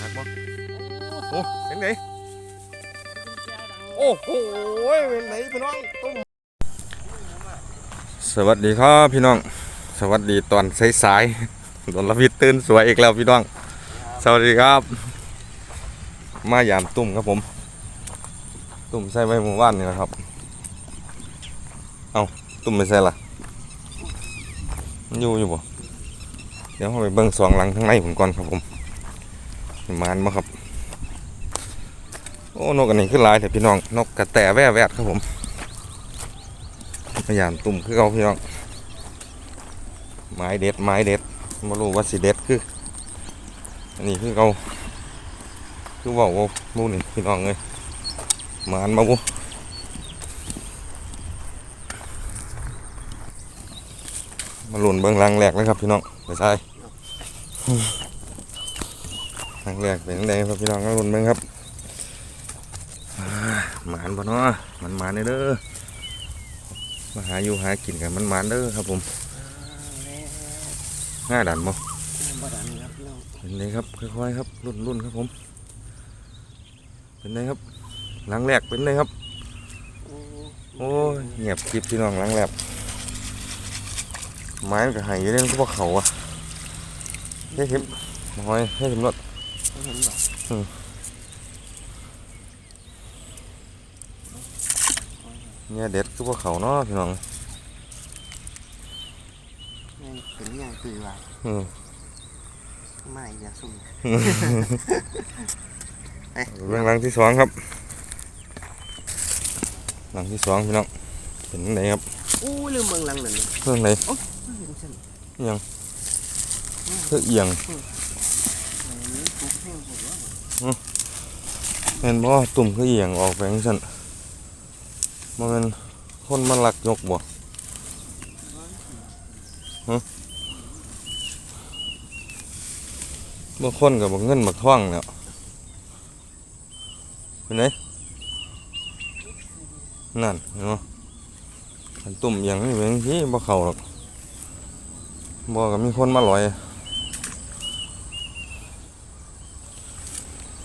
หักบ่โอ้เป็นไงโอ้โหเป็นไงพี่น้องตุ้มสวัสดีครับพี่น้อง สวัสดีตอนสายๆตอนละพิดตื่นสวยอีกแล้วพี่น้อง สวัสดีครับ มายามตุ่มครับผม ตุ่มใส่ไว้หมู่บ้านนี่นะครับ เอาตุ่มไม่ใส่ละอยู่อยู่บ่ เดี๋ยวเราไปเบิ่งสองหลังข้างในผมก่อนครับผมมานมาครับ โอ้นกอันนี้ขึ้นลายแต่พี่น้องนกกระแตแว่แวดครับผมพยายามตุ่มคือเขาพี่น้องไม้เด็ดไม้เด็ดมารู้ว่าสิเด็ดคืออันนี้คือเขาคือว่าว่ามูนี่พี่น้องเลยมานมาบุ มาหลุนเบิ้องรังแรกเลยครับพี่น้องไปใช่รังแรกเป็นยังไงครับพี่น้องมาหลุนเบิ้งครับหมานปะเนาะมันหมานเด้อมาหาอยู่หากินกันมันหมานเด้อครับผมง่ายดันมั้งเป็นไงครับค่อยๆครับรุ่นรุ่นครับผม เป็นไงครับหลังแรกเป็นไงครับ โอ้เงียบคลิปพี่น้องหลังแรก ไม้มันก็ใหายอยู่เล่นก็พวกเขาอะเฮ้ยเข็มน้อยเฮ้ยเข็มรถบ่เห็นบ่เนี่ยเด็ดก็พวกเขาเนาะพี่น้องแม่งเป็นหยังตื่นว่าอืมไม่อย่าสุ่มเรื่องหลังที่สองครับ หลังที่สองพี่น้องเป็นไงครับอู้ลืมเบิ่งหลังนั่นนี่เรื่องไหน บ่เห็นซั่นเพื่อเอียงเห็นบ่ตุ่มคือเอียงออกไปจังซั่นบ่แมันคนมันลักยกบ่ฮะบ่คนกับบ่เงินบักท่องแล้วเป็นไงนั่นเห็นบ่อันตุ่มเอียงนี่เป็นจังซี่บ่เข้าหรอก บ่ก็มีคนมาลอย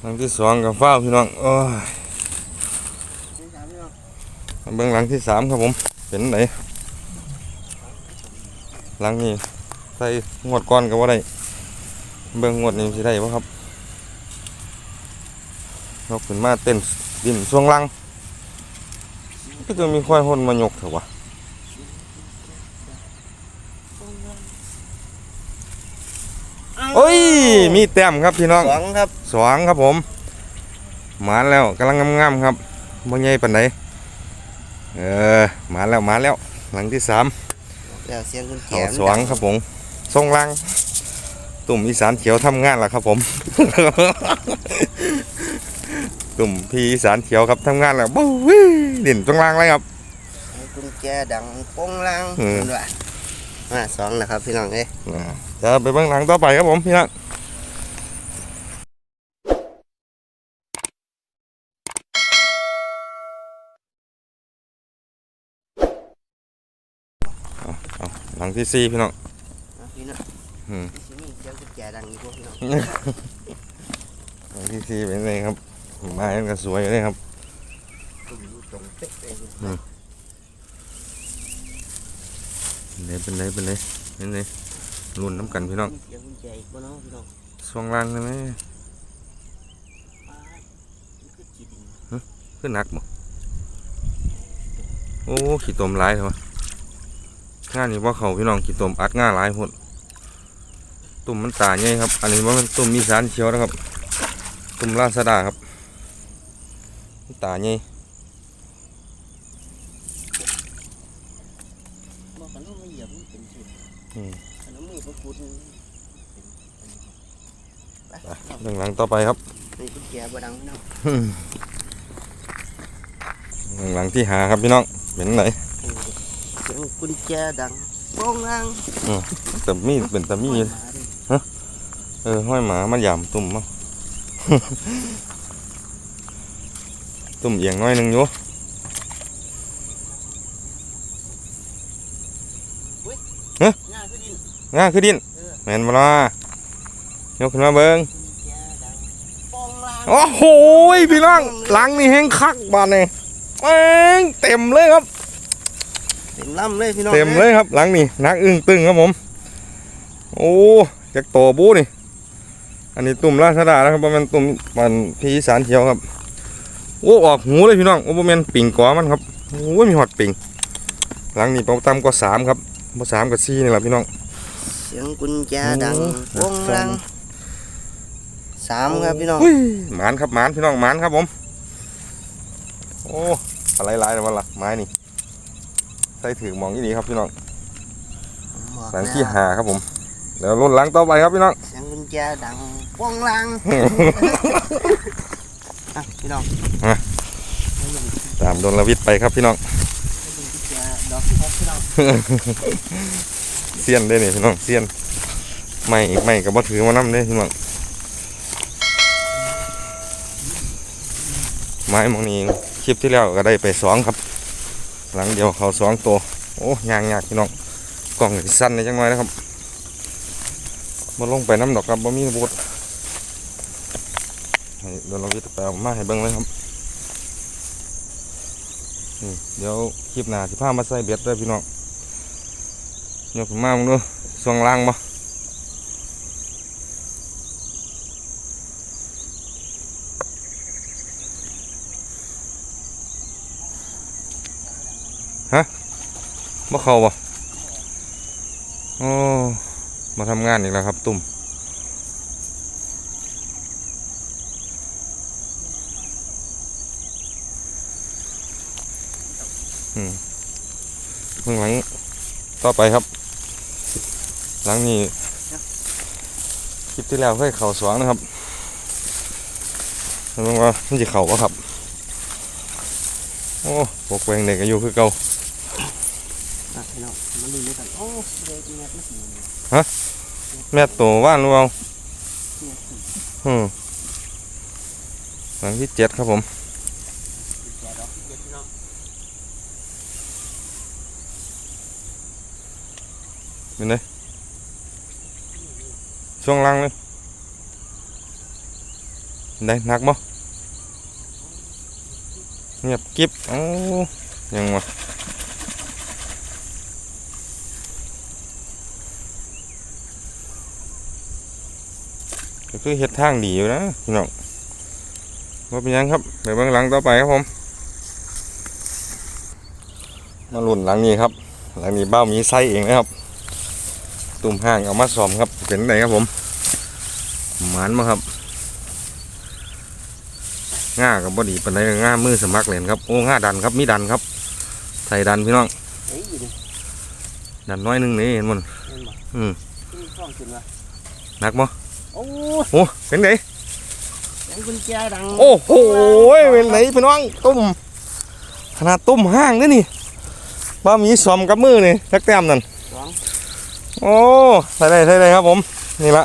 หลังที่สองกับฟ้าพี่น้องโอ้ยนี่ครับพี่น้องมาเบื้องหลังที่สามครับผมเป็นไหนหลังนี้ใส่งวดก้อนก็ว่าได้เบื้องงวดนี้สิได้ปะครับยกขึ้นมาเต้นดินช่วงลังก็จะมีควายหนมายกเถอะวะโอ้ย มีแต้มครับพี่น้องสองครับสองครับผม หมาแล้วกำลังงามๆครับบ่ใหญ่ปานใดเออหมาแล้วหมาแล้ว หลังที่สามแล้วเสียงคุณแขเขานสองครับผมทรงล่างตุ่มอีสานเขียวทำงานแล้วครับผม ตุ่มพี่อีสานเขียวครับทำงานแล้วบู๊วิเด่นตรงล่างเลยครับกุญแจดังโป้งลังอืมเห็นว่ามาสองนะครับพี่น้องเอ้ยอ่าจะไปเบื้องหลังต่อไปครับผมพี่นัทเอาเอาหลัง ที่สี่พี่น้องเอาพี่น้องอืมสิมีเสียงกุญแจดังอีกบ่พี่น้องหลังที่สี่เป็นไงครับไม้มันก็สวยเลยครับ ตุ่มอยู่ตรงเป๊ะเลยเป็นไรเป็นไรเป็นไรเป็นไรรุ่นน้ำกันพี่น้องมีเสียงกุญแจอีกบ่เนาะพี่น้องช่วงล่างใช่ไหมป้าดมันคือจีดินขึ้นหนักบ่โอ้ขี้ตมหลายเถอะวะ งานนี้ว่าเขาพี่น้องขี้ตมอัดง่าหลายหดตุ่มมันตาใหญ่ครับ อันนี้ว่ามันตุ่มมีสารเขียวนะครับ ตุ่มลาซาด้าครับมันตาใหญ่บอกกันว่าไม่เหยียบมันเป็นสุดอืมอันนั้นมีพระคุณไปเรื่องหลังต่อไปครับนี่กุญแจบ่ดังพี่น้องเรื่องหลังที่หาครับพี่น้องเป็นไหน เสียงกุญแจดังโป้งลังแต่มีดเป็นแต่มีดมาดิเออห้อยหมามันหยามตุ่มมั้ง ตุ่มเอียงน้อยหนึงอยู่ง่ายขึ้นดินง่าคือดินเออแม่นบ่ล่ะยกขึ้นมาเบิ้งแจดังโป้งลางโอ้โหพี่น้องหลังนี่แห้งคักบานนี่แม่งเต็มเลยครับ เต็มลำเลยพี่น้องเต็มเลยครับ หลังนี่นักอึ้งตึงครับผม โอ้จักโตบูนี่ อันนี้ตุ่มราชดานะครับบ่แมันตุ่มมันพีอีสานเขียวครับโอ้ออกหูเลยพี่น้องโอ้บ่แม่นปิ่งกอมันครับโอ้ยมีหอดปิ่งหลังนี่ประต่ำกว่าสามครับบ่สามกับสี่นี่แหละพี่น้อง เสียงกุญแจดังโอ้โป้งลางสามครับพี่น้องอุ้ยหมานครับหมานพี่น้องหมานครับผม โอ้อะไรหลายแต่ว่าล่ะไม้นี่ ใส่ถือมองที่นี่ครับพี่น้องบอกหลังที่แวหาครับผมเดี๋ยวรุ่นหลังต่อไปครับพี่น้องเสียงกุญแจดังโป้งลางอะพี่น้องอะตามโดนลวิทย์ไปครับพี่น้องกุญแจดอกที่หกพี่น้องเสี้ยนได้เนี่ยพี่น้องเสี้ยนไม่อีกไม่กับบ่ถือมานํเด้พี่น้องไม้หมองนี้คลิปที่แล้วก็ได้ไปสองครับ หลังเดียวเขาสองตัวโอ้ยางยากพี่น้องกล่องสั้นเลยจังหน่อยนะครับมาลงไปน้ำดอกครับบ่มีบดให้โดนลวิทย์ไปเอามาให้เบิ่งเลยครับนี่เดี๋ยวคลิปหน้าสิพามาใส่เบ็ดด้วยพี่น้องยกขึ้นมามึงดูส่วงล่างบ่ บ่เข้าบ่โอ้มาทำงานอีกแล้วครับ ตุ่มเบื้องหลังต่อไปครับ หลังนี้คลิปที่แล้วเคยเข่าสวงนะครับเรื่องว่ามันจะเข่าปะครับ โอ้ปกแวงเด็กอายุคือเก่า อะพี่น้องมาดูด้วยกันโอ้เด็กแม็กซ์ สีเนี่ยแม่โตว่านหรือเปล่าอืมหลังที่เจ็ดครับผมกุญแจดอกที่เจ็ดพี่น้องเป็นไงช่วงล่างเลยได้หนักบ่เงียบกิ๊บโอ้ยังวะ ก็คือเฮ็ดทางดีอยู่นะพี่น้องว่าเป็นหยังครับไปเบื้องหลังต่อไปครับผม มาลุ่นหลังนี้ครับ หลังนี้เบ้ามีไส้เองนะครับ ตุ่มห้างเอามาซ้อมครับเป็นไหนครับผมหมานมาครับง่ากับบอดีปันไดง่ามือสมัครเล่นครับโอ้ง่าดันครับมีดันครับใส่ดันพี่น้องเฮ้ยนี่ดันน้อยหนึงนี่เห็นมันเห็นบ่อืมนี่ช่องขึ้นมาหนักมั้ โอ้โอ้เป็นไงเสียงกุญแจดัง โอ้โหเป็นไหนพี่น้องตุ่มขนาดตุ่มห้างนี่นี่บ้ามีซ้อมกับมือนี่จักแต้มนั่นสอง โอ้ใส่ได้ใส่ได้ครับผม นี่ละ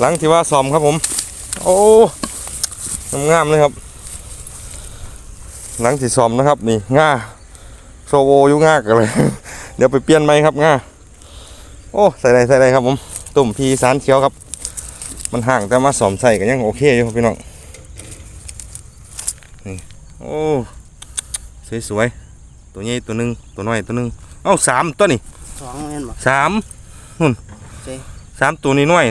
หลังที่ว่าซ้อมครับผม โอ้งามๆเลยครับ หลังที่ซ้อมนะครับนี่ง่าโซโวอยู่ง่ากันเลย เดี๋ยวไปเปลี่ยนไหมครับง่าโอ้ใส่ได้ใส่ได้ครับผม ตุ่มพีสารเขียวครับ มันห่างแต่มาซ้อมใส่กันยังโอเคอยู่ครับพี่น้องนี่โอ้สวยๆตัวใหญ่ตัวหนึงตัวน้อยตัวหนึงเอ้าสามตัวนี่สองเห็นบ่สามนู่นเจ๊สามตัวนี้น้อย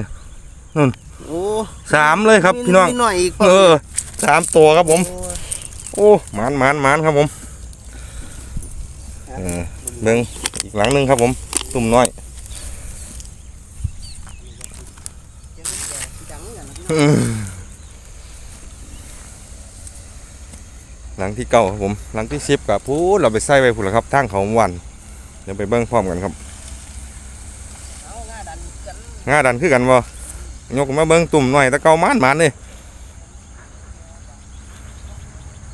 โอ้สามเลยครับพี่น้องมีหน่อยอีกเออสามตัวครับผมโอ้โอ้หมานหมานหมานครับผมเออเบิ่งอีกหลังหนึ่งครับผม ตุ่มน้อย เสียงกุญแจสีดังอย่างนั้น อืม หลังที่เก้าครับผมหลังที่สิบกับพูดเราไปใส่ไว้พุ่นแล้วครับทางเขาหวันเดี๋ยวไปเบิ่งพร้อมกันครับเอาหน้าดันกันง่าดันคือกันบ่ยกมาเบิ่งตุ่มน้อยแตะเกาหมานหมานเลย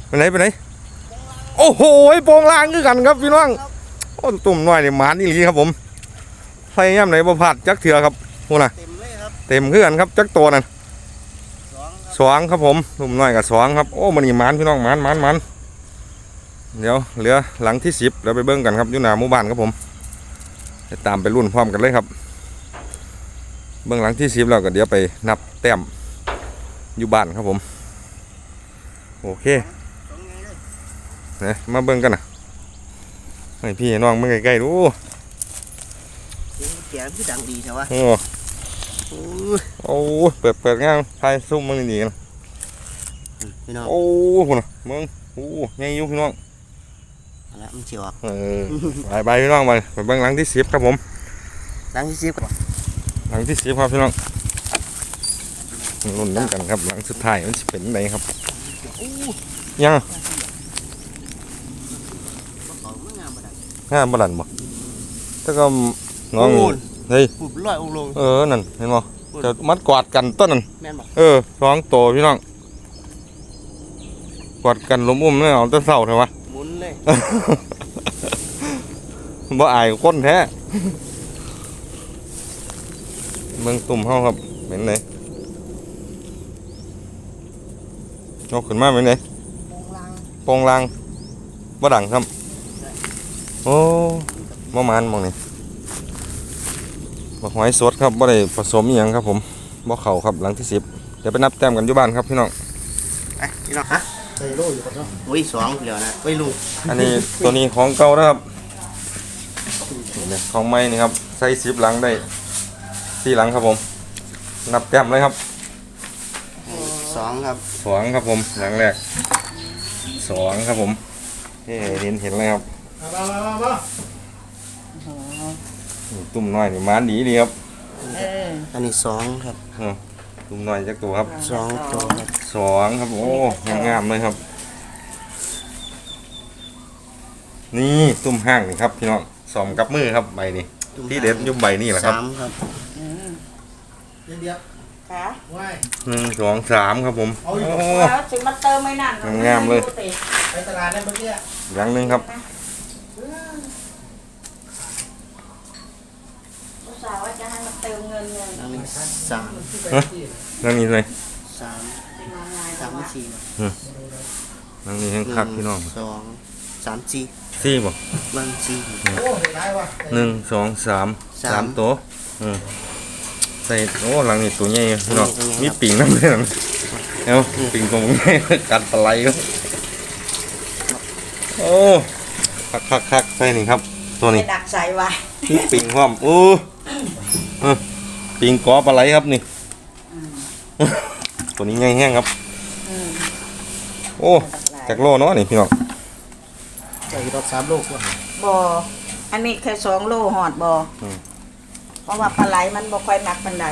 ไปไหนไปไหนโอ้โหโปรงลางคือกันครับพี่น้องโอ้ตุ่มน้อยนี่หมานอีหลีครับผมพยายามไหนบ่พลาดจักเถื่อครับพูดนะเต็มเลยครับเต็มคือกันครับจักตัวนั่น สองครับสองครับผมตุ่มน้อยกับสองครับ โอ้มันนี่หมานพี่น้องหมานหมานหมานเดี๋ยวเหลือหลังที่สิบเดี๋ยวไปเบิ่งกันครับอยู่หน้าหมู่บ้านครับผมจะตามไปรุ่นพร้อมกันเลยครับ เบื้องหลังที่สิบแล้วก็เดี๋ยวไปนับแต้มอยู่บ้านครับผม โอเคนะมาเบิ่งกันนะให้พี่ให้น้องมาใกล้ๆดูเสียงแกนที่ดังดีใช่ปะโอ้ โอ้ยโอ้เปิดเปิดงานทายซุ่มมึงนี่กันพี่น้องโอ้คุณน่ะมึงโอ้ใหญ่อยุ่พี่น้องเอาละมันเสียวออกเออไปไปพี่น้องไปไปเบิ่งหลังที่สิบครับผมดังที่สิบก่อนหลังที่สิบครับพี่น้องรุ่นน้ำกันครับหลังสุดท้ายมันจะเป็นไงครับโอ้ยังเขาไม่งามปานใดงานบลันบ่แต่ก็น้อง โอ้ยเฮ้ยปุบลอยองค์ลงเออนั่นเห็นบ่จะมัดกวาดกันต้นนั่นแม่นบอกเออสองโตพี่น้องกวาดกันล้มอุ้มเนี่ยเอาแต่เศร้าเถอะวะหมุนเลยบ่อายคนแท้เมืองตุ่มเฮาครับเป็นไงยกขึ้นมาเป็นไงโปรงลังโปรงลางบ่ดังครับโอ้บ่มานหมองนี่ บ่หอยสดครับบ่ได้ผสมอีหยังครับผมบ่เข้าครับหลังที่สิบเดี๋ยวไปนับแต้มกันอยู่บ้านครับพี่น้องไอ้พี่น้องฮะใส่โล่อยู่ก่อนเนาะโอ้ยสองเหลียวนะไว้ลุงอันนี้ตัวนี้ของเก่านะครับนี่เนี่ยของใหม่นี่ครับใส่สิบหลังได้สี่หลังครับผม นับแต้มเลยครับสองครับสองครับผมหลังแรกสองครับผมเฮ้เห็นเห็นเลยครับนี่ ตุ่มน้อยนี่มานดีดีครับอันนี้สองครับอืมตุ่มน้อยจักตัวครับสองตัวครับสองครับโอ้งามๆเลยครับ นี่ตุ่มห้างนี่ครับพี่น้องสอมกับมือครับใบนี้ที่เด็ดอยุ่ใบนี่แหละครับสามครับค่ะหนึ่งสองสามครับผมโอ้แล้วถึงมาเติมไม่นานงามๆเลยไปตลาดได้เมื่อกี้อย่างหนึ่งครับ ลูก สาวว่าจะให้มาเติมเงินเงินอันนี้สามนั่งนี้เลยสามเป็นมางานสามว่าสี่นั่งนี้แห้งคักพี่น้องสองสามสี่สี่บ่วันสี่หนึ่งสองสามสามสามตัวอืมใส่โอ้หลังนี้ตัวใหญ่พี่น้องมีปิ่งน้ำเลยนะเอ้าปิ่งตรงนี้กัดปลาไหลครับโอ้คักคักคักใส่นี่ครับ ตัวไปนี้ดักใส่ไว้มีปิ่งพร้อมโอ้เออ ปิ่งกอปลาไหลครับนี่ ตัวนี้ใหญ่แห้งครับอืมโอ้ จากโลเนาะนี่พี่น้องใส่รถสามลูกว่ะบออันนี้แค่สองโลหอดบออเพราะว่าปลาไหลมันบ่ค่อยหนักปันได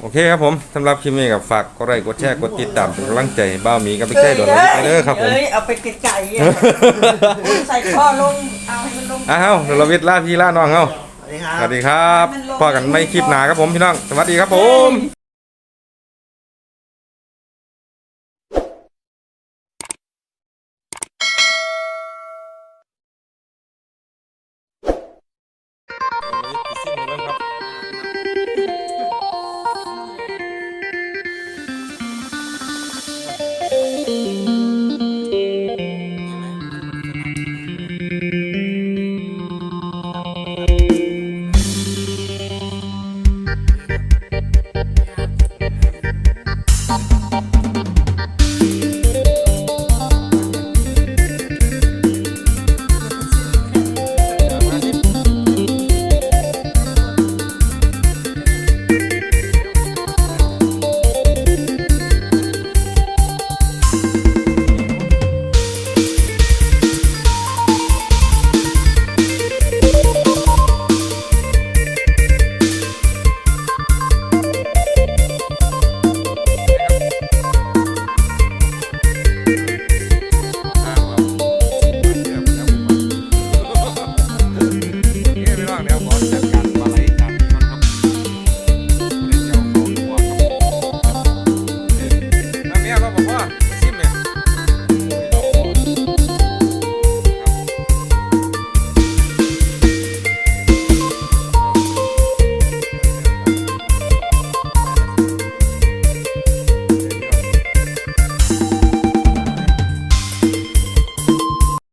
โอเคครับผมสำหรับคลิปนี้กับฝากกดไลค์กดแชร์กดติดตามเป็นกำลังใจให้บ้าวหมีกับพี่เต้โดนไปเด้อครับผมเอ้ยเอาไปไกลๆอะใส่ข้อลงเอาให้มันลงอ้าวเดี๋ยวเราวิทย์ล่าพี่ล่าน้องเฮา สวัสดีครัสบวัสดีครับพอกันไม่คลิปหนาครับผมพี่น้อง สวัสดีครับผม